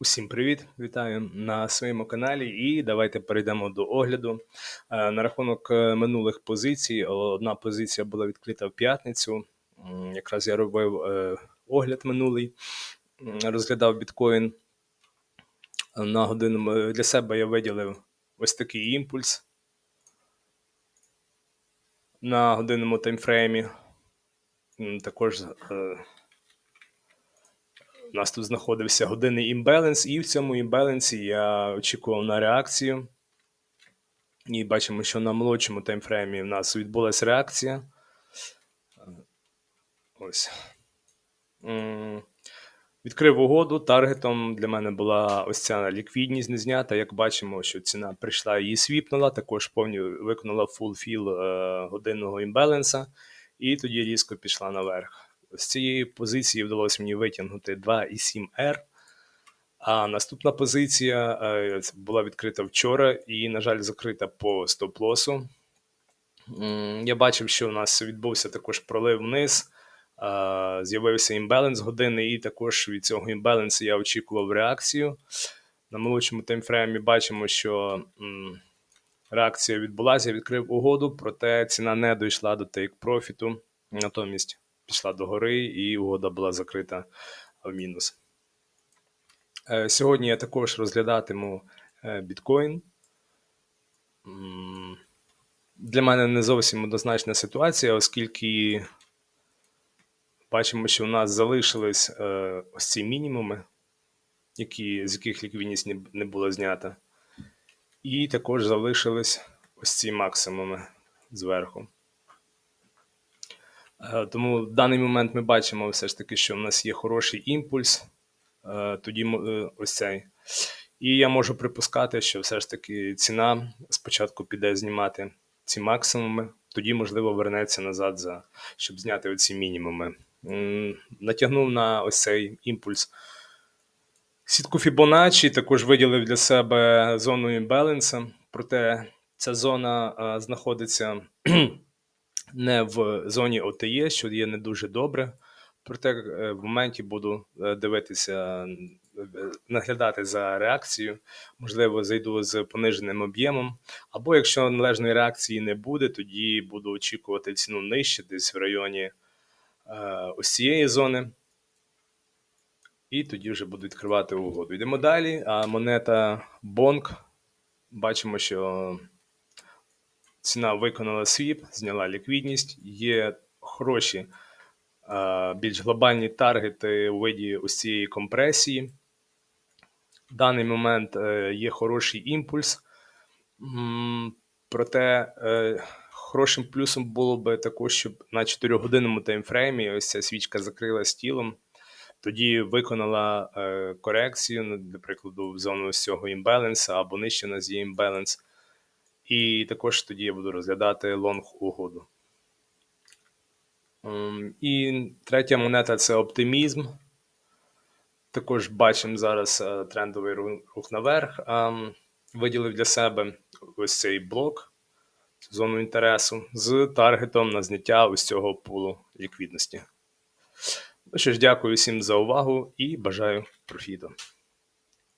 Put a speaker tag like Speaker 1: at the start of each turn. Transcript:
Speaker 1: Усім привіт! Вітаю на своєму каналі. І давайте перейдемо до огляду. Е, На рахунок е, минулих позицій. Одна позиція була відкрита в п'ятницю. Якраз я робив е, огляд минулий, розглядав біткоін. На годину для себе я виділив ось такий імпульс на годинному таймфреймі. Також у нас тут знаходився годинний імбаланс, і в цьому імбалансі я очікував на реакцію. І бачимо, що на молодшому таймфреймі в нас відбулася реакція. Ось. Відкрив угоду. Таргетом для мене була ось ця ліквідність не знята. Як бачимо, що ціна прийшла і свіпнула, також повністю виконала фулфіл е, годинного імбаланса, і тоді різко пішла наверх. З цієї позиції вдалося мені витягнути 2,7 R. А наступна позиція е, була відкрита вчора і, на жаль, закрита по стоп-лосу. Я бачив, що у нас відбувся також пролив вниз, з'явився імбаланс години, і також від цього імбалансу я очікував реакцію. На молодшому таймфреймі бачимо, що реакція відбулася, я відкрив угоду, проте ціна не дійшла до тейк-профіту, натомість пішла до гори, і угода була закрита в мінус. Е, Сьогодні я також розглядатиму е, біткоін. Для мене не зовсім однозначна ситуація, оскільки бачимо, що у нас залишились е, ось ці мінімуми, які, з яких ліквідність не була знята. І також залишились ось ці максимуми зверху. Е, Тому в даний момент ми бачимо все ж таки, що в нас є хороший імпульс, е, тоді е, ось цей. І я можу припускати, що все ж таки ціна спочатку піде знімати ці максимуми, тоді, можливо, вернеться назад, за, щоб зняти оці мінімуми. Натягнув на ось цей імпульс сітку Fibonacci, також виділив для себе зону імбаланса, проте ця зона знаходиться не в зоні OTE, що є не дуже добре. Проте е, в моменті буду е, дивитися, е, наглядати за реакцією. Можливо, зайду з пониженим об'ємом. Або якщо належної реакції не буде, тоді буду очікувати ціну нижче, десь в районі ось цієї зони. І тоді вже буду відкривати угоду. Йдемо далі. А монета Bonk. Бачимо, що ціна виконала свіп, зняла ліквідність. Є хороші, більш глобальні таргети у виді ось цієї компресії. В даний момент е, є хороший імпульс. Проте е, хорошим плюсом було би також, щоб на 4-годинному таймфреймі ось ця свічка закрилась тілом. Тоді виконала е, корекцію, для прикладу, в зону ось цього імбаланса або нижче на є імбаланс. І також тоді я буду розглядати лонг угоду. Ем, І третя монета це оптимізм. Також бачимо зараз е, трендовий рух наверх. Ем, Виділив для себе ось цей блок, зону інтересу, з таргетом на зняття ось цього пулу ліквідності. Ну що ж, дякую всім за увагу і бажаю профіту.